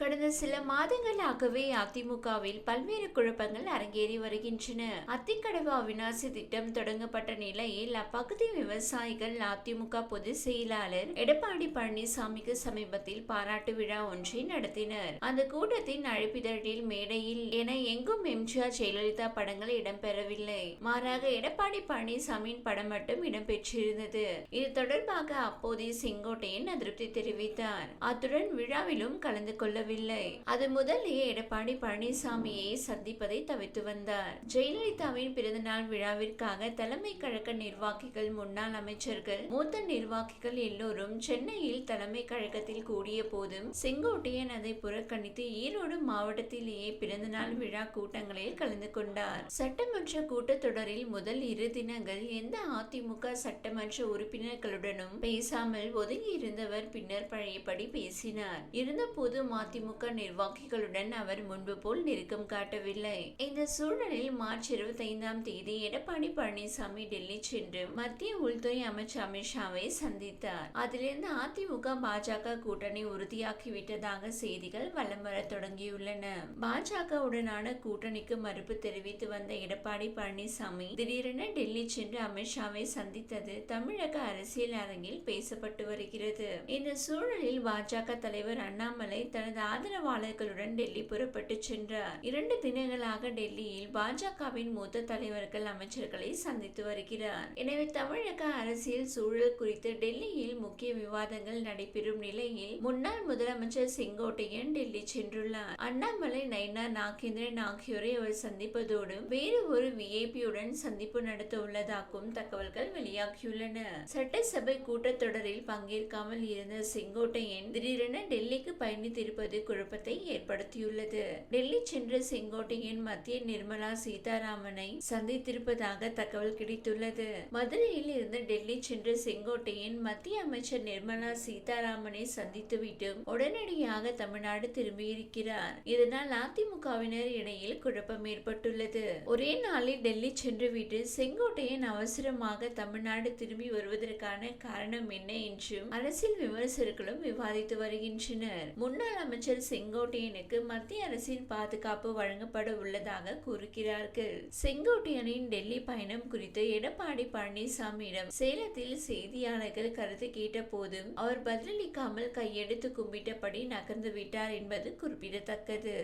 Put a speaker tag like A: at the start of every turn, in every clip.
A: கடந்த சில மாதங்களாகவே அதிமுகவில் பல்வேறு குழப்பங்கள் அரங்கேறி வருகின்றன. அத்திக்கடவு அவிநாசி திட்டம் தொடங்கப்பட்ட நிலையில் அப்பகுதி விவசாயிகள் அதிமுக பொதுச் செயலாளர் எடப்பாடி பழனிசாமிக்கு சமீபத்தில் பாராட்டு விழா ஒன்றை நடத்தினர். அந்த கூட்டத்தின் அழைப்பிதழில் மேடையில் என எங்கும் எம்ஜிஆர் ஜெயலலிதா படங்கள் இடம்பெறவில்லை. மாறாக எடப்பாடி பழனிசாமியின் படம் மட்டும் இடம்பெற்றிருந்தது. இது தொடர்பாக அப்போதைய செங்கோட்டையன் அதிருப்தி தெரிவித்தார். அத்துடன் விழாவிலும் கலந்து கொள்ள கொள்ளவில்லை அது முதலே எடப்பாடி பழனிசாமியை சந்திப்பதை தவிர்த்து வந்தார். ஜெயலலிதாவின் பிறந்தநாள் விழாவிற்காக தலைமை கழக நிர்வாகிகள் முன்னாள் அமைச்சர்கள் மூத்த நிர்வாகிகள் எல்லோரும் சென்னையில் தலைமை கழகத்தில் கூடிய போதும் செங்கோட்டையன் அதை புறக்கணித்து ஈரோடு மாவட்டத்திலேயே பிறந்தநாள் விழா கூட்டங்களில் கலந்து கொண்டார். சட்டமன்ற கூட்டத்தொடரில் முதல் இரு தினங்கள் எந்த அதிமுக சட்டமன்ற உறுப்பினர்களுடனும் பேசாமல் ஒதுங்கி இருந்தவர் பின்னர் பழையபடி பேசினார். இருந்தபோது அதிமுக நிர்வாகிகளுடன் அவர் முன்பு போல் நெருக்கம் காட்டவில்லை. இந்த சூழலில் மார்ச் இருபத்தி ஐந்தாம் தேதி எடப்பாடி பழனிசாமி டெல்லி சென்று மத்திய உள்துறை அமைச்சர் அமித்ஷாவை சந்தித்தார். அதிலிருந்து அதிமுக பாஜக கூட்டணி உறுதியாகிவிட்டதாக செய்திகள் வலம் வர தொடங்கியுள்ளன. பாஜகவுடனான கூட்டணிக்கு மறுப்பு தெரிவித்து வந்த எடப்பாடி பழனிசாமி திடீரென டெல்லி சென்று அமித்ஷாவை சந்தித்தது தமிழக அரசியல் அரங்கில் பேசப்பட்டு வருகிறது. இந்த சூழலில் பாஜக தலைவர் அண்ணாமலை தனது ஆதரவாளர்களுடன் டெல்லி புறப்பட்டு சென்றார் இரண்டு தினங்களாக டெல்லியில் பாஜகவின் மூத்த தலைவர்கள் அமைச்சர்களை சந்தித்து வருகிறார். எனவே தமிழக அரசியல் சூழல் குறித்து டெல்லியில் முக்கிய விவாதங்கள் நடைபெறும் நிலையில் முன்னாள் முதலமைச்சர் செங்கோட்டையன் டெல்லி சென்றுள்ளார். அண்ணாமலை நைனா நாகேந்திரன் ஆகியோரை அவர் சந்திப்பதோடு வேறு ஒரு விஐபியுடன் சந்திப்பு நடத்த உள்ளதாகவும் தகவல்கள் வெளியாகியுள்ளன. சட்டசபை கூட்டத்தொடரில் பங்கேற்காமல் இருந்த செங்கோட்டையன் திடீரென டெல்லிக்கு பயணித்திருப்பது குழப்பத்தை ஏற்படுத்தியுள்ளது. டெல்லி சென்ற செங்கோட்டையின் மத்திய நிர்மலா சீதாராமனை சந்தித்திருப்பதாக தகவல் கிடைத்துள்ளது. மதுரையில் இருந்து டெல்லி சென்ற செங்கோட்டையின் மத்திய அமைச்சர் நிர்மலா சீதாராமனை சந்தித்துவிட்டு உடனடியாக தமிழ்நாடு திரும்பியிருக்கிறார். இதனால் அதிமுகவினர் இடையில் குழப்பம் ஏற்பட்டுள்ளது. ஒரே நாளில் டெல்லி சென்றுவிட்டு செங்கோட்டையன் அவசரமாக தமிழ்நாடு திரும்பி வருவதற்கான காரணம் என்ன என்றும் அரசியல் விமர்சகர்களும் விவாதித்து வருகின்றனர். முன்னாள் அமைச்சர் அமைச்சர் செங்கோட்டையனுக்கு மத்திய அரசின் பாதுகாப்பு வழங்கப்பட உள்ளதாக கூறுகிறார்கள். செங்கோட்டையனின் டெல்லி பயணம் குறித்து எடப்பாடி பழனிசாமியிடம் சேலத்தில் செய்தியாளர்கள் கருத்து கேட்ட போதும் அவர் பதிலளிக்காமல் கையெடுத்து கும்பிட்டபடி நகர்ந்து விட்டார் என்பது குறிப்பிடத்தக்கது.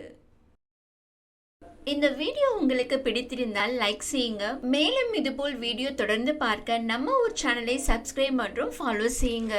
A: இந்த வீடியோ உங்களுக்கு பிடித்திருந்தால் லைக் செய்யுங்க. மேலும் இதுபோல் வீடியோ தொடர்ந்து பார்க்க நம்ம ஒரு சேனலை சப்ஸ்கிரைப் மற்றும் ஃபாலோ செய்யுங்க.